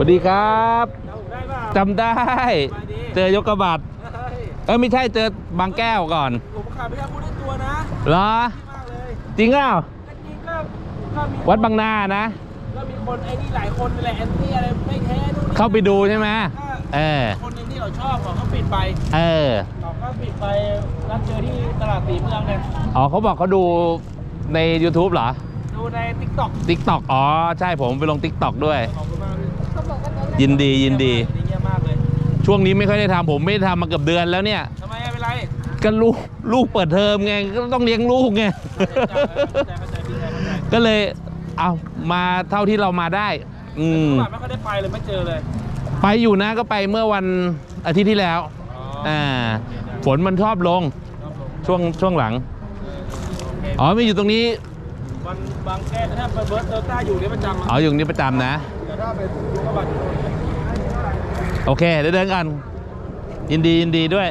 สวัสดีครับได้ป่ะจำได้ เจอยกกระบาดเฮ้ยเออไม่ใช่เจอบางแก้วก่อนผมขายไม่ได้พูดได้ตัวนะเหรอมากเลยจริงเปล่าก็จริงก็ก็มีวัดบางนานะก็มีคนไอ้นี่หลายคนแหละแอนตี้อะไรไม่แท้นู่นนี่เข้าไปดูใช่ไหมเออคนหนึงที่เราชอบเขาก็ปิดไป เออเขาก็ปิดไปนัดเจอที่ตลาดสีเมืองเนี่ยอ๋อเขาบอกเขาดูใน YouTube เหรอ ดูในติ๊กต็อก TikTok อ๋อ ใช่ผมไปลง TikTok ด้วย ยินดียินดีดี เยี่ยมมากเลยช่วงนี้ไม่ค่อยได้ทำผมไม่ได้ทำมาเกือบเดือนแล้วเนี่ยทำไมไม่เป็นไรก็ลูกลูกเปิดเทอมไงก็ต้องเลี้ยงลูกไง เข้าใจเข้าใจพี่เข้าใจก็เลยเอามาเท่าที่เรามาได้ อืมตลาดไม่ค่อยได้ไปเลยไม่เจอเลยไปอยู่นะก็ไปเมื่อวันอาทิตย์ที่แล้วอ๋ออ่าฝนมันชอบลงครับผมช่วงช่วงหลัง โอเคอ๋อมีอยู่ตรงนี้วันบางแก้วถ้าไปเบิร์ดเดลต้าอยู่เนี่ยประจำอะอ๋ออยู่ตรงนี้ประจำนะ แต่ถ้าเป็นยุคบัตร โอเคเดี๋ยวเดินกันยินดียินดีด้วย